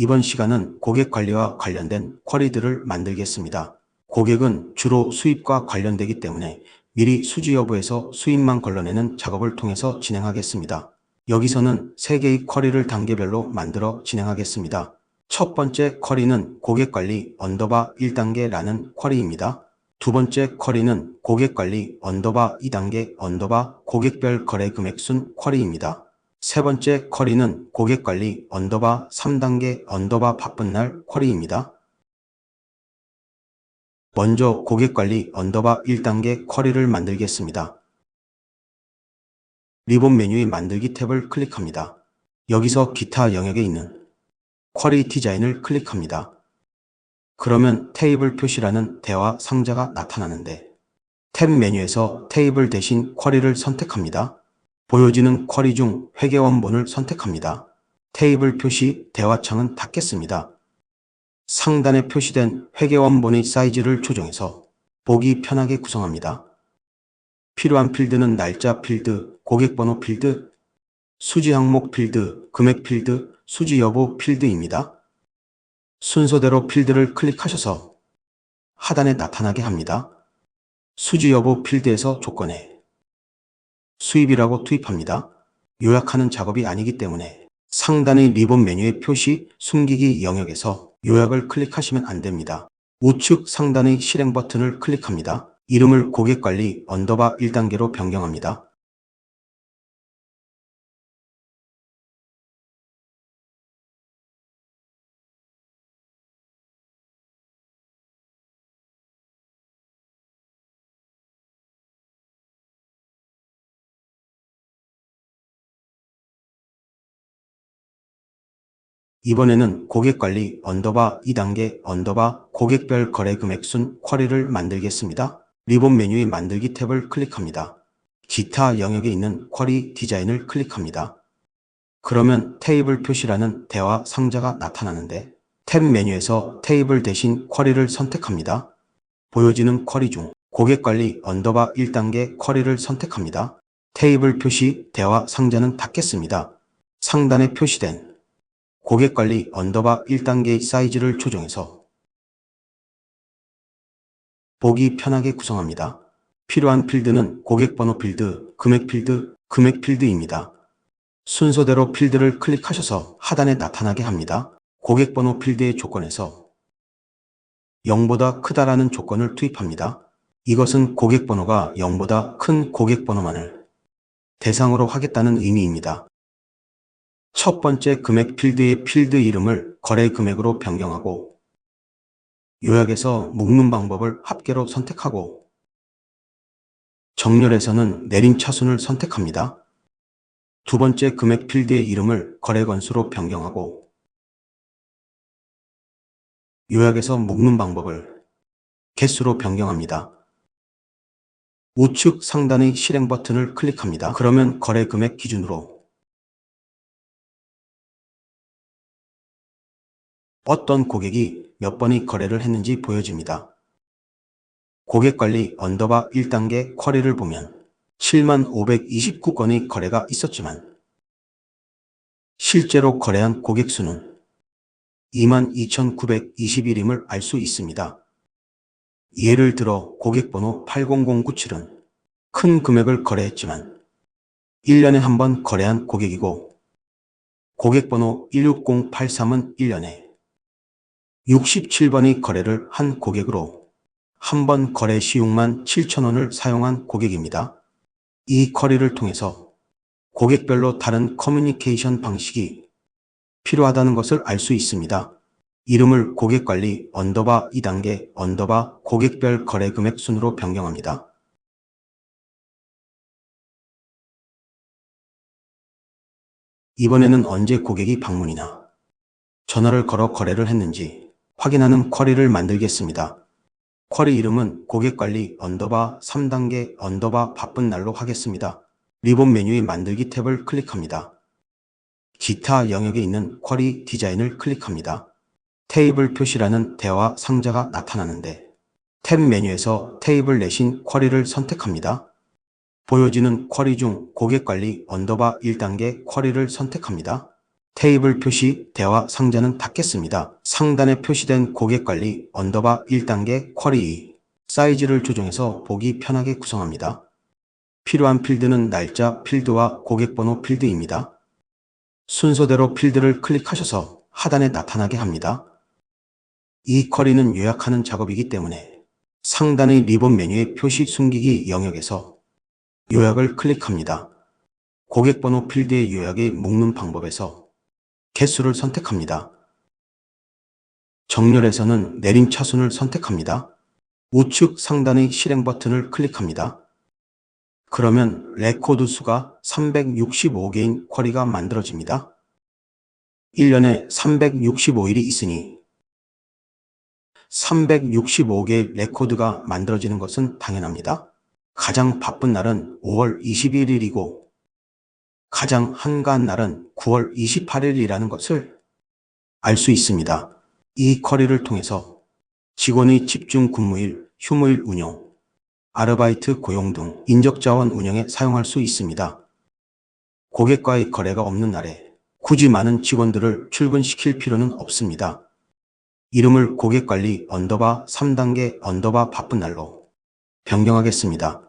이번 시간은 고객 관리와 관련된 쿼리들을 만들겠습니다. 고객은 주로 수입과 관련되기 때문에 미리 수지 여부에서 수입만 걸러내는 작업을 통해서 진행하겠습니다. 여기서는 3개의 쿼리를 단계별로 만들어 진행하겠습니다. 첫 번째 쿼리는 고객 관리 언더바 1단계라는 쿼리입니다. 두 번째 쿼리는 고객 관리 언더바 2단계 언더바 고객별 거래 금액순 쿼리입니다. 세 번째 쿼리는 고객관리 언더바 3단계 언더바 바쁜 날 쿼리입니다. 먼저 고객관리 언더바 1단계 쿼리를 만들겠습니다. 리본 메뉴의 만들기 탭을 클릭합니다. 여기서 기타 영역에 있는 쿼리 디자인을 클릭합니다. 그러면 테이블 표시라는 대화 상자가 나타나는데 탭 메뉴에서 테이블 대신 쿼리를 선택합니다. 보여지는 쿼리 중 회계 원본을 선택합니다. 테이블 표시 대화창은 닫겠습니다. 상단에 표시된 회계 원본의 사이즈를 조정해서 보기 편하게 구성합니다. 필요한 필드는 날짜 필드, 고객번호 필드, 수지 항목 필드, 금액 필드, 수지 여부 필드입니다. 순서대로 필드를 클릭하셔서 하단에 나타나게 합니다. 수지 여부 필드에서 조건에 수입이라고 투입합니다. 요약하는 작업이 아니기 때문에 상단의 리본 메뉴의 표시 숨기기 영역에서 요약을 클릭하시면 안 됩니다. 우측 상단의 실행 버튼을 클릭합니다. 이름을 고객관리 언더바 1단계로 변경합니다. 이번에는 고객관리 언더바 2단계 언더바 고객별 거래 금액순 쿼리를 만들겠습니다. 리본 메뉴의 만들기 탭을 클릭합니다. 기타 영역에 있는 쿼리 디자인을 클릭합니다. 그러면 테이블 표시라는 대화 상자가 나타나는데 탭 메뉴에서 테이블 대신 쿼리를 선택합니다. 보여지는 쿼리 중 고객관리 언더바 1단계 쿼리를 선택합니다. 테이블 표시 대화 상자는 닫겠습니다. 상단에 표시된 고객관리 언더바 1단계의 사이즈를 조정해서 보기 편하게 구성합니다. 필요한 필드는 고객번호 필드, 금액 필드, 금액 필드입니다. 순서대로 필드를 클릭하셔서 하단에 나타나게 합니다. 고객번호 필드의 조건에서 0보다 크다라는 조건을 투입합니다. 이것은 고객번호가 0보다 큰 고객번호만을 대상으로 하겠다는 의미입니다. 첫 번째 금액 필드의 필드 이름을 거래 금액으로 변경하고 요약에서 묶는 방법을 합계로 선택하고 정렬에서는 내림 차순을 선택합니다. 두 번째 금액 필드의 이름을 거래 건수로 변경하고 요약에서 묶는 방법을 개수로 변경합니다. 우측 상단의 실행 버튼을 클릭합니다. 그러면 거래 금액 기준으로 어떤 고객이 몇 번의 거래를 했는지 보여집니다. 고객관리 언더바 1단계 쿼리를 보면 7만 529건의 거래가 있었지만 실제로 거래한 고객 수는 2만 2,921임을 알 수 있습니다. 예를 들어 고객번호 80097은 큰 금액을 거래했지만 1년에 한 번 거래한 고객이고 고객번호 16083은 1년에 67번의 거래를 한 고객으로 한 번 거래 시 6만 7천 원을 사용한 고객입니다. 이 거래를 통해서 고객별로 다른 커뮤니케이션 방식이 필요하다는 것을 알 수 있습니다. 이름을 고객관리 언더바 2단계 언더바 고객별 거래 금액 순으로 변경합니다. 이번에는 언제 고객이 방문이나 전화를 걸어 거래를 했는지 확인하는 쿼리를 만들겠습니다. 쿼리 이름은 고객관리 언더바 3단계 언더바 바쁜 날로 하겠습니다. 리본 메뉴의 만들기 탭을 클릭합니다. 기타 영역에 있는 쿼리 디자인을 클릭합니다. 테이블 표시라는 대화 상자가 나타나는데 탭 메뉴에서 테이블 내신 쿼리를 선택합니다. 보여지는 쿼리 중 고객관리 언더바 1단계 쿼리를 선택합니다. 테이블 표시 대화 상자는 닫겠습니다. 상단에 표시된 고객 관리 언더바 1단계 쿼리 사이즈를 조정해서 보기 편하게 구성합니다. 필요한 필드는 날짜 필드와 고객 번호 필드입니다. 순서대로 필드를 클릭하셔서 하단에 나타나게 합니다. 이 쿼리는 요약하는 작업이기 때문에 상단의 리본 메뉴의 표시 숨기기 영역에서 요약을 클릭합니다. 고객 번호 필드의 요약에 묶는 방법에서 개수를 선택합니다. 정렬에서는 내림 차순을 선택합니다. 우측 상단의 실행 버튼을 클릭합니다. 그러면 레코드 수가 365개인 쿼리가 만들어집니다. 1년에 365일이 있으니 365개의 레코드가 만들어지는 것은 당연합니다. 가장 바쁜 날은 5월 21일이고 가장 한가한 날은 9월 28일이라는 것을 알 수 있습니다. 이 쿼리를 통해서 직원의 집중 근무일, 휴무일 운영, 아르바이트 고용 등 인적자원 운영에 사용할 수 있습니다. 고객과의 거래가 없는 날에 굳이 많은 직원들을 출근시킬 필요는 없습니다. 이름을 고객관리 언더바 3단계 언더바 바쁜 날로 변경하겠습니다.